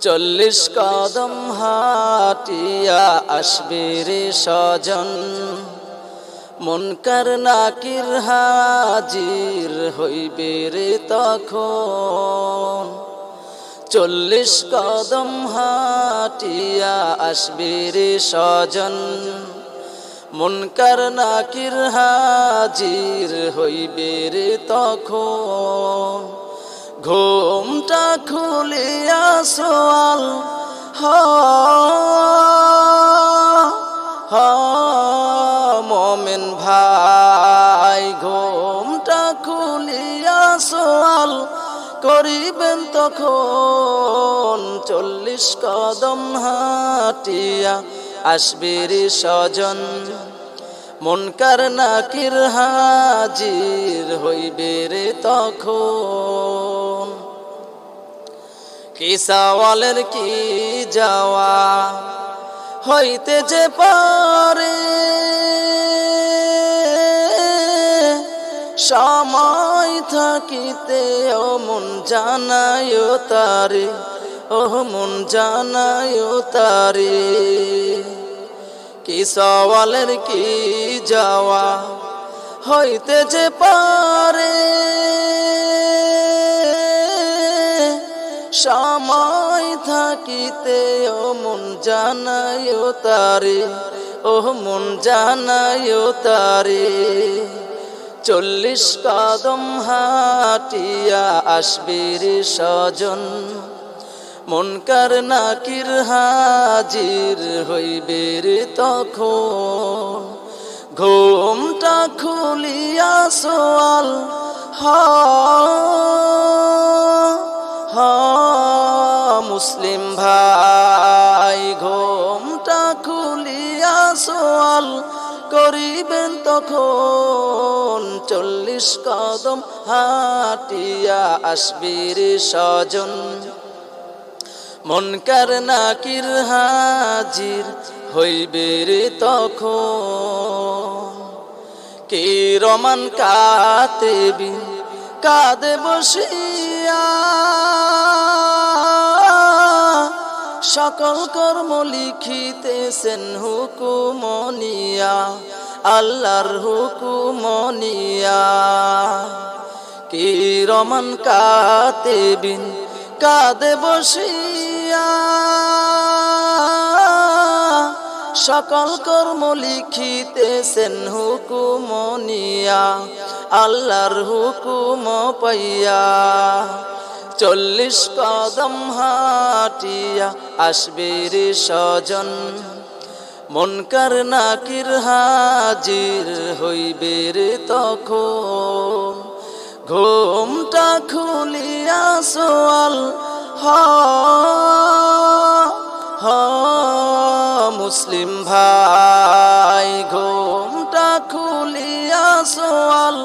চল্লিশ কদম হাটিয়া আসবে রে স্বজন। মনকার নাকির হাজির হইবে রে তখন। চল্লিশ কদম হাটিয়া আসবে রে স্বজন। মনকার নাকির হাজির হইবে রে তখন। ঘুমটা খুলিয়া সোয়াল হ মমেন ভাই, ঘুমটা খুলিয়া সোয়াল করিবেন তখন চল্লিশ কদম হাটিয়া আসবির স্বজন। মনকার নাকির হাজির হইবে রে তখন? কি সওয়ালের কি যাওয়া হইতে যে পারে? সময় থাকিতে ও মন জানায় তারে ও মন জানায় তারে। কি সওয়ালের কি যাওয়া হইতে যে পারে? সময় থাকিতে ও মন জানায় তারে, ও মন জানায় তারে। চল্লিশ কদম হাটিয়া আসবির স্বজন মনকার নাকির হাজির হইবে রে তখন। ঘুমটা খুলিয়া সোয়াল, হ মুসলিম ভাই, ঘুমটা খুলিয়া সোয়াল করিবেন তখন। চল্লিশ কদম হাটিয়া আসবির স্বজন। মনকার নাকির হাজির হইবে রে তখন। কে রমান কাতেবি কাদে বসিয়া। সকল কর্ম লিখিতেছেন হুকুমনিয়া আল্লাহর হুকুমনিয়া কি রমান কাতেবিন কাদে বসিয়া। সকল কর্ম লিখিতেছেন হুকুমনিয়া আল্লাহর হুকুম পাইয়া। চল্লিশ কদম হাটিয়া আসবে রে স্বজন মনকার নাকির হাজির হইবে তখন। ঘুমটা খুলিয়া সোয়াল হ মুসলিম ভাই, ঘুমটা খুলিয়া সোয়াল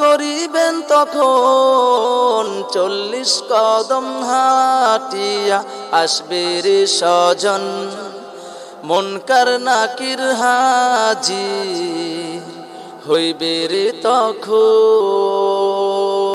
করিবেন তখন চল্লিশ কদম হাটিয়া আসবে রে স্বজন। মনকার নাকির হাজির হইবে রে তখন।